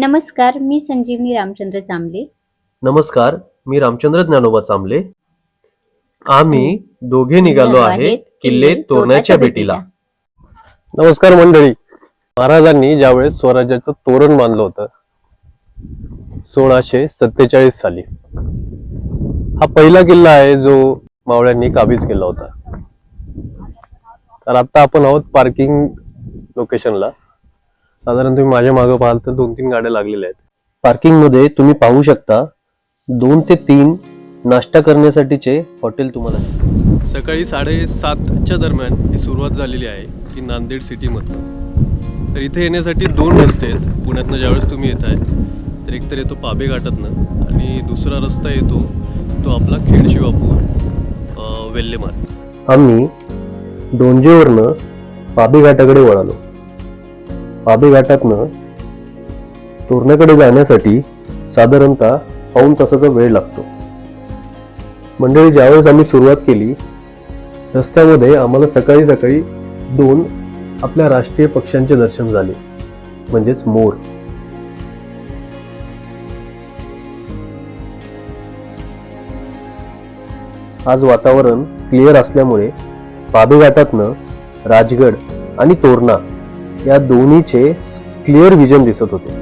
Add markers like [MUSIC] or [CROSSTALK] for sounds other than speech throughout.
नमस्कार मी संजीवनी रामचंद्र जांभले नमस्कार मी रामचंद्र ज्ञानोबा चांबले आम्ही दोघे निघालो आहेत किल्ले तोरण्याच्या भेटीला. नमस्कार मंडळी. महाराजांनी ज्यावेळेस स्वराज्याचं तोरण बांधलं होतं सोळाशे सत्तेचाळीस साली. हा पहिला किल्ला आहे जो मावळ्यांनी काबीज केला होता. तर आता आपण आहोत पार्किंग लोकेशनला साधारण तुम्ही माझ्या मागं पाहाल तर दोन तीन गाड्या लागलेल्या आहेत. पार्किंगमध्ये तुम्ही पाहू शकता दोन ते तीन नाश्ता करण्यासाठीचे हॉटेल तुम्हाला. सकाळी साडेसातच्या दरम्यान ही सुरुवात झालेली आहे की नांदेड सिटीमधनं. तर इथे येण्यासाठी दोन रस्ते आहेत. पुण्यातनं ज्यावेळेस तुम्ही येत आहे तर एकतर येतो पाबे घाटातनं आणि दुसरा रस्ता येतो तो आपला खेड शिवापूर अं, वेल्हे मार्ग आम्ही डोंजेवरनं पाबी घाटाकडे वळालो. पाबी घाटातनं तोरण्याकडे जाण्यासाठी साधारणतः पाऊण तासाचा वेळ लागतो. मंडळी ज्यावेळेस आम्ही सुरुवात केली रस्त्यामध्ये आम्हाला सकाळी सकाळी दोन आपल्या राष्ट्रीय पक्ष्यांचे दर्शन झाले म्हणजेच मोर. आज वातावरण क्लिअर असल्यामुळे पाबे घाटातनं राजगड आणि तोरणा या दोन्हीचे क्लिअर विजन दिसत होते.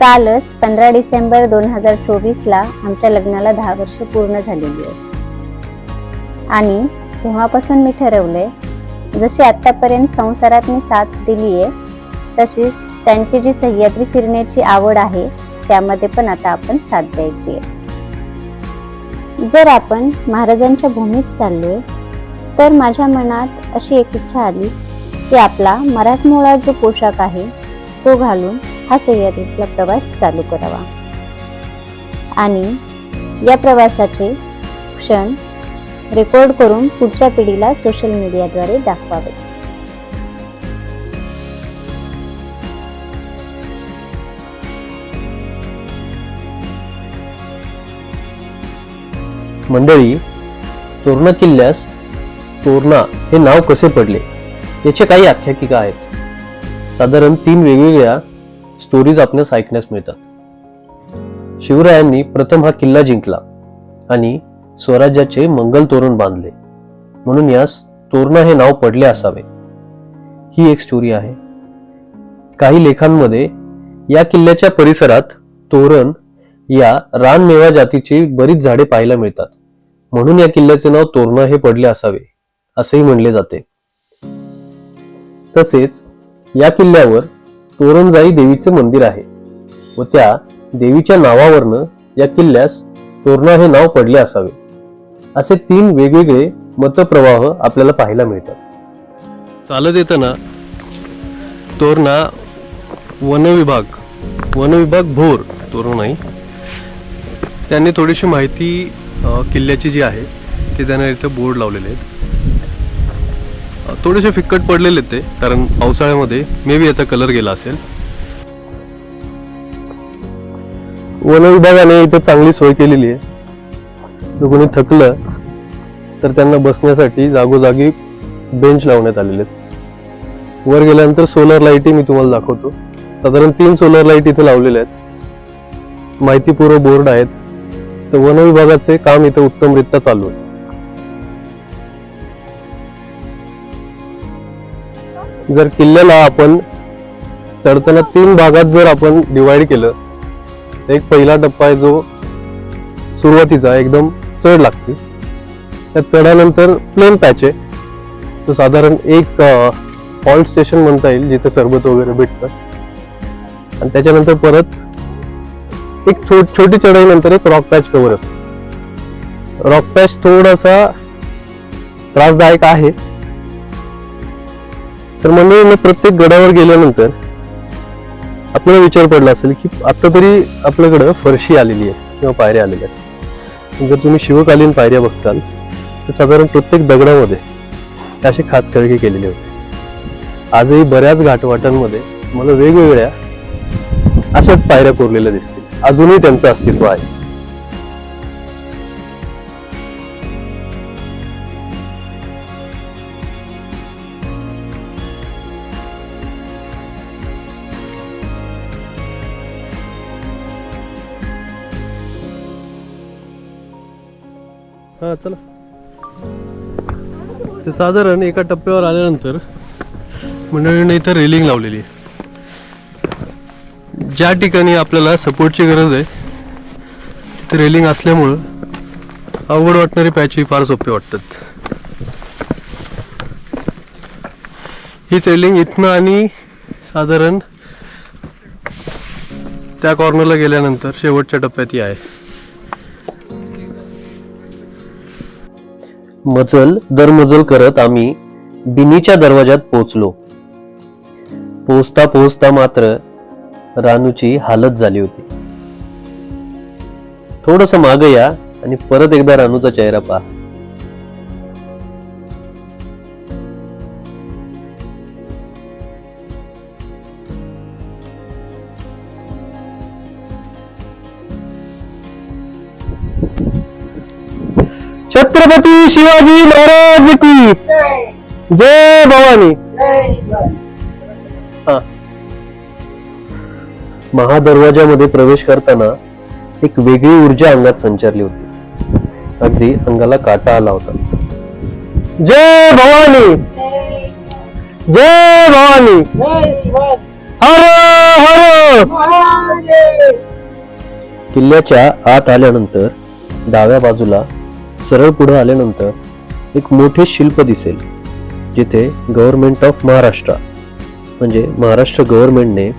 कालच पंधरा डिसेंबर दोन हजार चोवीस ला आमच्या लग्नाला दहा वर्ष पूर्ण झालेली आहेत. आणि तेव्हापासून मी ठरवलंय जशी आतापर्यंत संसारात मी साथ दिली आहे तसेच त्यांची जी सह्याद्री फिरण्याची आवड आहे त्यामध्ये पण आता आपण साथ द्यायची आहे. जर आपण महाराजांच्या भूमीत चाललोय तर माझ्या मनात अशी एक इच्छा आली की आपला मराठमोळा जो पोशाख आहे तो घालून हा सह्याद्रीतला प्रवास चालू करावा. आणि या प्रवासाचे क्षण रेकॉर्ड करून पुढच्या पिढीला सोशल मीडियाद्वारे दाखवावे. मंडळी तोरणा किल्ल्यास तोरणा हे नाव कसे पडले? याचे काही आख्यायिका आहेत. साधारण तीन वेगवेगळ्या स्टोरीज आपणास ऐकण्यास मिळतात. शिवरायांनी प्रथम हा किल्ला जिंकला आणि स्वराज्याचे मंगल तोरण बांधले. म्हणून यास तोरणा हे नाव पडले असावे. ही एक स्टोरी आहे. काही लेखांमध्ये या किल्ल्याच्या परिसरात तोरण या रानमेवा जातीची बरीच झाडे पाहायला मिळतात. म्हणून या किल्ल्याचे नाव तोरणा हे पडले असावे असेही म्हणले जाते. तसेच या किल्ल्यावर तोरणजाई देवीचे मंदिर आहे व त्या देवीच्या नावावरनं या किल्ल्यास तोरणा हे नाव पडले असावे असे तीन वेगवेगळे मतप्रवाह आपल्याला पाहायला मिळतात. चालत येताना तोरणा वनविभाग वनविभाग भोर तोरणाई त्यांनी थोडीशी माहिती किल्ल्याची जी आहे ते त्यांना इथं बोर्ड लावलेले आहेत. थोडेसे फिक्कट पडलेले आहेत ते कारण पावसाळ्यामध्ये मे बी याचा कलर गेला असेल. वन विभागाने इथे चांगली सोय केलेली आहे. जर कोणी थकलं तर त्यांना बसण्यासाठी जागोजागी बेंच लावण्यात आलेले आहेत. वर गेल्यानंतर सोलर लाईटही मी तुम्हाला दाखवतो. साधारण तीन सोलर लाइट इथे लावलेल्या आहेत. माहितीपूर्व बोर्ड आहेत. तर वन विभागाचे काम इथे उत्तमरित्या चालू आहे. जर किल्ल्याला आपण चढताना तीन भागात जर आपण डिवाइड केलं एक पहिला टप्पा आहे जो सुरुवातीचा एकदम चढ लागते. त्या चढानंतर प्लेन पॅच आहे. तो साधारण एक हॉल्ट स्टेशन म्हणता येईल जिथे सरबत वगैरे भेटतं. आणि त्याच्यानंतर परत एक छो छोटी चढाईनंतर एक रॉक पॅच कवर असतो. रॉक पॅच थोडासा त्रासदायक आहे. तर म्हणजे प्रत्येक गडावर गेल्यानंतर आपल्याला विचार पडला असेल की आता तरी आपल्याकडं फरशी आलेली आहे किंवा पायऱ्या आलेल्या आहेत. जर तुम्ही शिवकालीन पायऱ्या बघताल तर साधारण प्रत्येक दगडामध्ये अशी खाचखळगी केलेली होती. आजही बऱ्याच घाटवाटांमध्ये मला वेगवेगळ्या अशाच पायऱ्या कोरलेल्या दिसतील. अजूनही त्यांचं अस्तित्व आहे. हा चला. ते साधारण एका टप्प्यावर आल्यानंतर मंडळीने इथं रेलिंग लावलेली आहे. ज्या ठिकाणी आपल्याला सपोर्टची गरज आहे तिथे रेलिंग असल्यामुळं अवघड वाटणारी पॅची फार सोपे वाटतात. हीच रेलिंग इथनं आणि साधारण त्या कॉर्नरला गेल्यानंतर शेवटच्या टप्प्यात ही आहे. मजल दर मजल करत आम्ही बिनीच्या दरवाजात पोहोचलो. पोचता पोचता मात्र रानूची हालत झाली होती. थोडस माग या आणि परत एकदा रानूचा चेहरा पहा. छत्रपती शिवाजी महाराज की जय भवानी. महादरवाजामध्ये प्रवेश करताना एक वेगळी ऊर्जा अंगात संचारली होती. अगदी अंगाला काटा आला होता. जय भवानी! जय भवानी! हर हर! किल्ल्याच्या आत आल्यानंतर डाव्या बाजूला सरळ पुढे आल्यानंतर एक मोठे शिल्प दिसेल जिथे गव्हर्नमेंट ऑफ महाराष्ट्र म्हणजे महाराष्ट्र गव्हर्नमेंटने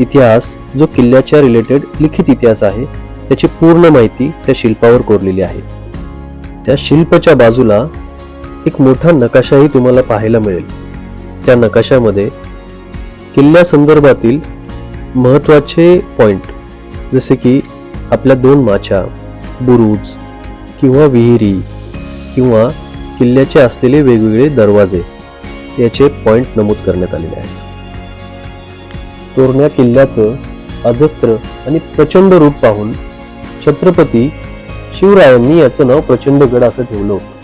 इतिहास जो किल्ल्याच्या रिलेटेड लिखित इतिहास आहे त्याची पूर्ण माहिती त्या शिल्पावर कोरलेली आहे. त्या शिल्पच्या बाजूला एक मोठा नकाशाही तुम्हाला पाहायला मिळेल. त्या नकाशामध्ये किल्ल्या संदर्भातील महत्त्वाचे पॉइंट जसे की आपल्या दोन माछा बुरुज किंवा विहिरी किंवा किल्ल्याचे असलेले वेगवेगळे दरवाजे याचे पॉइंट नमूद करण्यात आलेले आहेत तोरण्या किल्ल्याचं अजस्त्र आणि प्रचंड रूप पाहून छत्रपती शिवरायांनी याचं नाव प्रचंडगड असं ठेवलं होतं.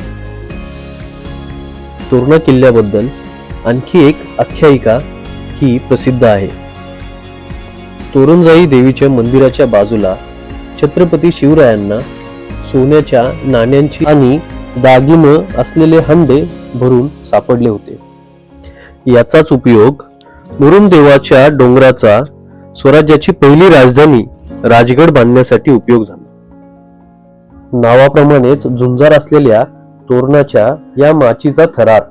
तोरणा किल्ल्याबद्दल आणखी एक आख्यायिका ही प्रसिद्ध आहे. तोरणजाई देवीच्या मंदिराच्या बाजूला छत्रपती शिवरायांना सोन्याच्या नाण्यांची आणि दागिनं असलेले हंडे भरून सापडले होते. याचाच उपयोग मुरुमदेवाच्या डोंगराचा स्वराज्याची पहिली राजधानी राजगड बांधण्यासाठी उपयोग झाला. नावाप्रमाणेच झुंजार असलेल्या तोरणाच्या या माचीचा थरार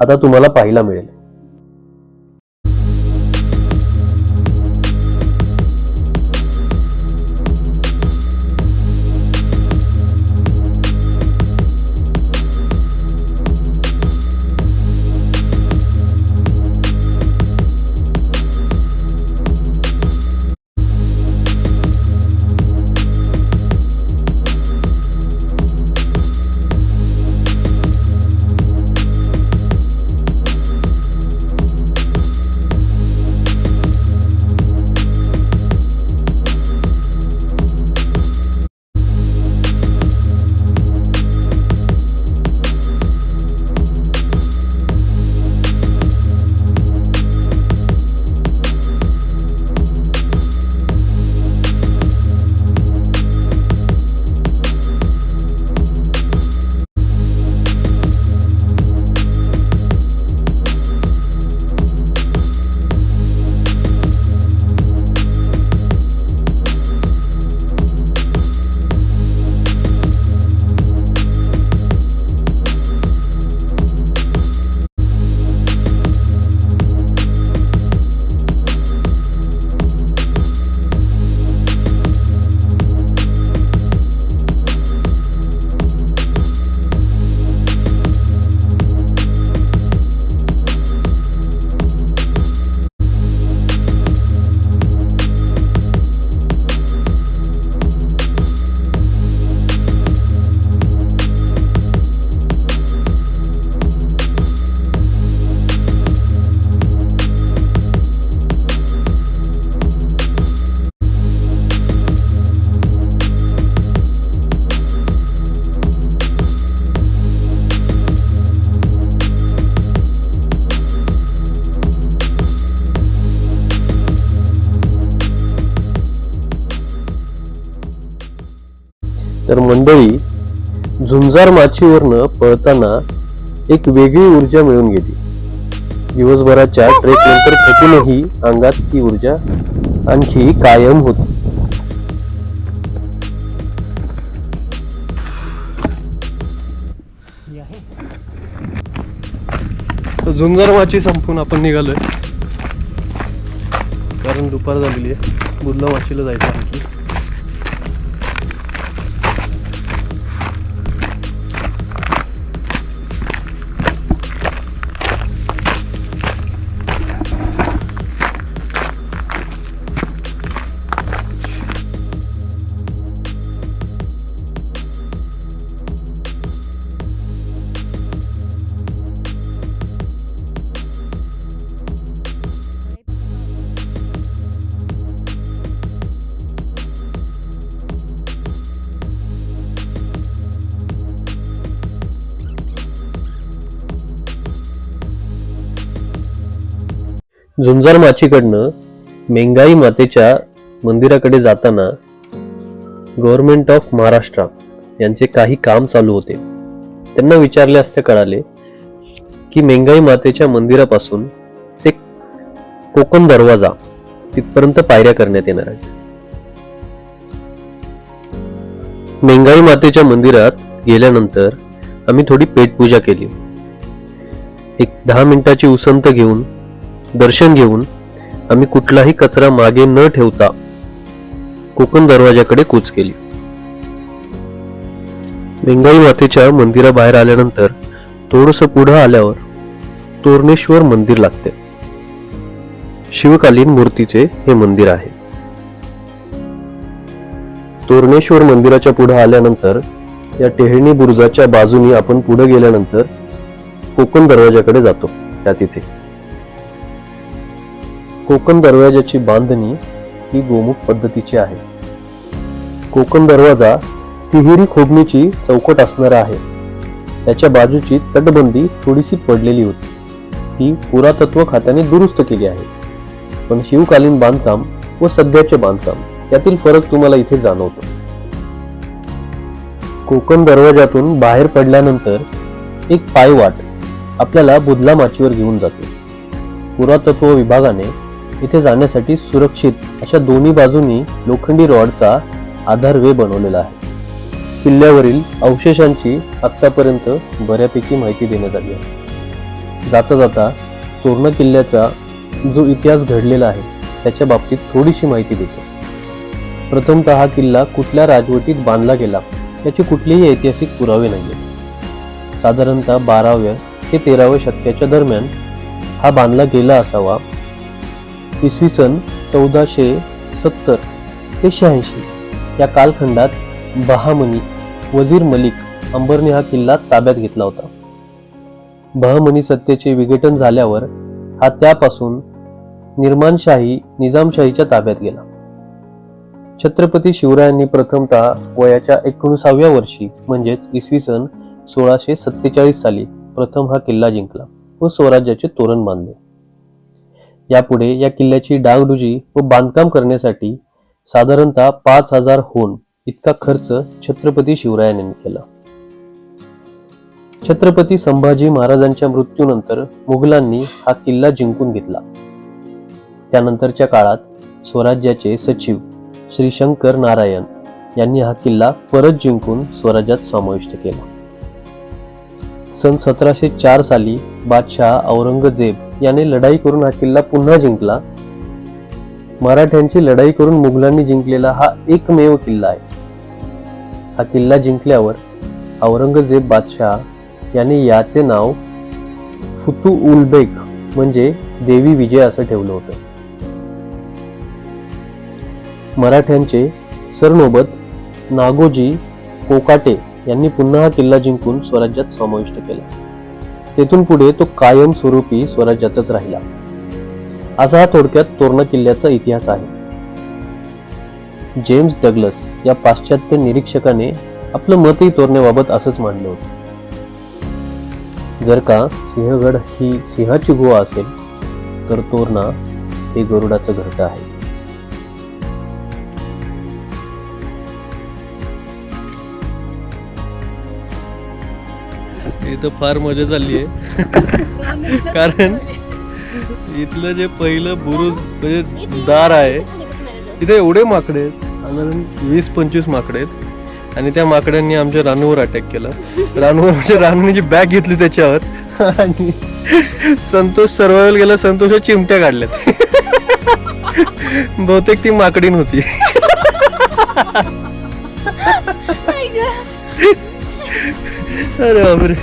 आता तुम्हाला पाहायला मिळेल. तर मंडळी झुंजार माचीवरनं पळताना एक वेगळी ऊर्जा मिळून गेली. दिवसभराच्या ट्रेक नंतर थकूनही अंगात ती ऊर्जा आणखी कायम होती. झुंजार माची संपून आपण निघालोय. कारण दुपार झालेली आहे. बुधला माचीला जायचं आणखी. झुंजार माचीकडनं मेंगाई मातेच्या मंदिराकडे जाताना गव्हर्नमेंट ऑफ महाराष्ट्र यांचे काही काम चालू होते. त्यांना विचारले असते कळाले की मेंगाई मातेच्या मंदिरापासून ते कोकण दरवाजा तिथपर्यंत पायऱ्या करण्यात येणार आहेत. मेंगाई मातेच्या मंदिरात गेल्यानंतर आम्ही थोडी पेटपूजा केली. एक दहा मिनिटाची उसंत घेऊन दर्शन घेऊन आम्ही कुठलाही कचरा मागे न ठेवता कोकण दरवाजाकडे कूच केली. लिंगाई मातेच्या मंदिराबाहेर आल्यानंतर थोडस पुढं आल्यावर तोरणेश्वर मंदिर लागते. शिवकालीन मूर्तीचे हे मंदिर आहे. तोरणेश्वर मंदिराच्या पुढे आल्यानंतर या टेहळणी बुरुजाच्या बाजूनी आपण पुढे गेल्यानंतर कोकण दरवाजाकडे जातो त्या तिथे. कोकण दरवाजाची बांधणी ही गोमुख पद्धतीची आहे. कोकण दरवाजा तिहेरी खोबणीची चौकट असणार आहे. त्याच्या बाजूची तटबंदी थोडीशी पडलेली होती. ती पुरातत्व खात्याने दुरुस्त केली आहे. पण शिवकालीन बांधकाम व सध्याचे बांधकाम यातील फरक तुम्हाला इथे जाणवतो. कोकण दरवाजातून बाहेर पडल्यानंतर एक पायवाट आपल्याला बुधला माचीवर घेऊन जाते. पुरातत्व विभागाने इथे जाण्यासाठी सुरक्षित अशा दोन्ही बाजूंनी लोखंडी रॉडचा आधार वे बनवलेला आहे. किल्ल्यावरील अवशेषांची आत्तापर्यंत बऱ्यापैकी माहिती देण्यात आली आहे. जाता जाता तोरणा किल्ल्याचा जो इतिहास घडलेला आहे त्याच्या बाबतीत थोडीशी माहिती देतो. प्रथमत हा किल्ला कुठल्या राजवटीत बांधला गेला याचे कुठलेही ऐतिहासिक पुरावे नाहीये. साधारणतः बाराव्या ते तेराव्या शतकाच्या दरम्यान हा बांधला गेला असावा इसवी सन चौदाशे सत्तर ते शहाऐंशी. या कालखंडात बहामनी वजीर मलिक अंबरने हा किल्ला ताब्यात घेतला होता. बहमनी सत्तेचे विघटन झाल्यावर हा त्यापासून निर्माणशाही निजामशाहीच्या ताब्यात गेला. छत्रपती शिवरायांनी प्रथमतः वयाच्या एकोणीसाव्या वर्षी म्हणजेच इसवी सन सोळाशे सत्तेचाळीस साली प्रथम हा किल्ला जिंकला व स्वराज्याचे तोरण बांधले. यापुढे या किल्ल्याची डागडुजी व बांधकाम करण्यासाठी साधारणतः पाच हजार होन इतका खर्च छत्रपती शिवरायांनी केला. छत्रपती संभाजी महाराजांच्या मृत्यूनंतर मुघलांनी हा किल्ला जिंकून घेतला. त्यानंतरच्या काळात स्वराज्याचे सचिव श्री शंकर नारायण यांनी हा किल्ला परत जिंकून स्वराज्यात समाविष्ट केला. सन सतराशे चार साली बादशाह औरंगजेब याने लढाई करून हा किल्ला पुन्हा जिंकला. मराठ्यांची लढाई करून मुघलांनी जिंकलेला हा एकमेव किल्ला आहे. हा किल्ला जिंकल्यावर औरंगजेब बादशाह याने याचे नाव फुतू उल बेग म्हणजे देवी विजय असं ठेवलं होतं. मराठ्यांचे सरनोबत नागोजी कोकाटे यांनी पुन्हा हा किल्ला जिंकून स्वराज्यात समाविष्ट केला. तेथून पुढे तो कायमस्वरूपी स्वराज्यातच राहिला. असा हा थोडक्यात तोरणा किल्ल्याचा इतिहास आहे. जेम्स डगलस या पाश्चात्य निरीक्षकाने आपलं मतही तोरण्याबाबत असंच मांडलं होतं. जर का सिंहगड ही सिंहाची गुहा असेल तर तोरणा हे गरुडाचं घरटं आहे. इथं फार मजा चालली आहे. [LAUGHS] कारण इथलं जे पहिलं बुरुज म्हणजे दार आहे तिथे एवढे माकडे आहेत साधारण वीस पंचवीस माकडे आहेत. आणि त्या माकड्यांनी आमच्या रानूवर अटॅक केला. रानूवर म्हणजे रानूची बॅग घेतली त्याच्यावर. आणि संतोष सर्वायवल गेला संतोषच्या चिमट्या काढल्यात. [LAUGHS] बहुतेक ती माकडीन होती. [LAUGHS] अरे बापरे.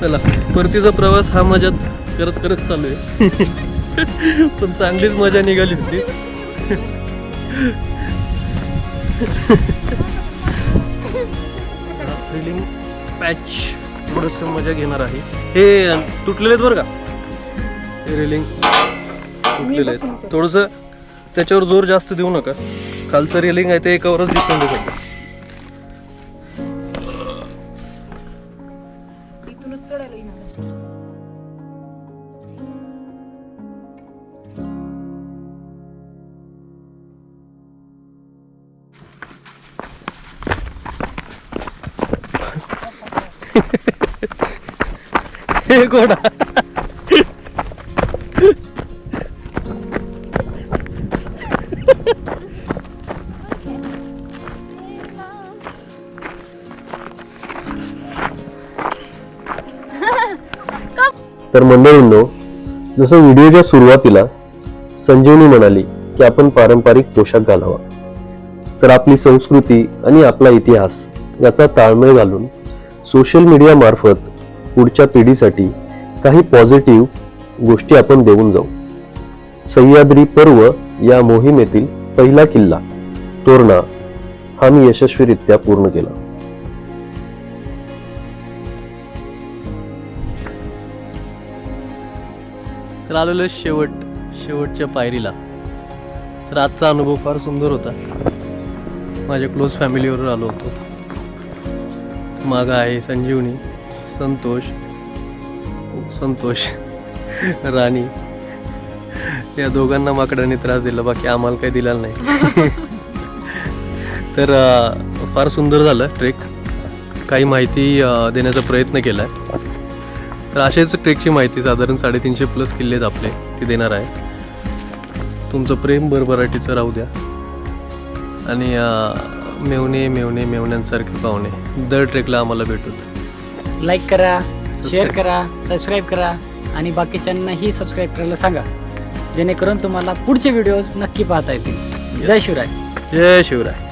चला परतीचा प्रवास हा मजात करत करत चालू आहे. [LAUGHS] पण चांगलीच मजा निघाली होती. थ्रिलिंग पॅच थोडस मजा घेणार आहे. हे तुटलेले आहेत बरं का? हे रेलिंग तुटलेले आहेत. थोडस त्याच्यावर जोर जास्त देऊ नका. खालचं रेलिंग आहे ते एकावरच डिपेंड आहे हे घोडा तर मंडळींनो जसं व्हिडिओच्या सुरुवातीला संजीवनी म्हणाली की आपण पारंपरिक पोशाख घालावा. तर आपली संस्कृती आणि आपला इतिहास याचा ताळमेळ घालून सोशल मीडिया मार्फत पुढच्या पिढीसाठी काही पॉझिटिव्ह गोष्टी आपण देऊन जाऊ. सह्याद्री पर्व या मोहिमेतील पहिला किल्ला तोरणा हा मी यशस्वीरित्या पूर्ण केला. तर आलेलो शेवट शेवटच्या पायरीला. तर आजचा अनुभव फार सुंदर होता. माझ्या क्लोज फॅमिलीवर आलो होतो. मागं आहे संजीवनी. संतोष. संतोष. राणी. या दोघांना माकडाने त्रास दिला बाकी आम्हाला काही दिलेला नाही. [LAUGHS] तर फार सुंदर झालं ट्रेक. काही माहिती देण्याचा प्रयत्न केला. आहे तर असेच ट्रेकची माहिती साधारण साडेतीनशे प्लस किल्ले आहेत आपले ती देणार आहे. तुमचं प्रेम भरभराटीचं राहू द्या. आणि मेवणे मेवणे मेवण्यांसारखे पाहुणे दर ट्रेकला आम्हाला भेटूत. लाईक करा शेअर करा सबस्क्राईब करा आणि बाकीच्यांनाही सबस्क्राईब करायला सांगा. जेणेकरून तुम्हाला पुढचे व्हिडिओज नक्की पाहता येतील. जय शिवराय. जय शिवराय.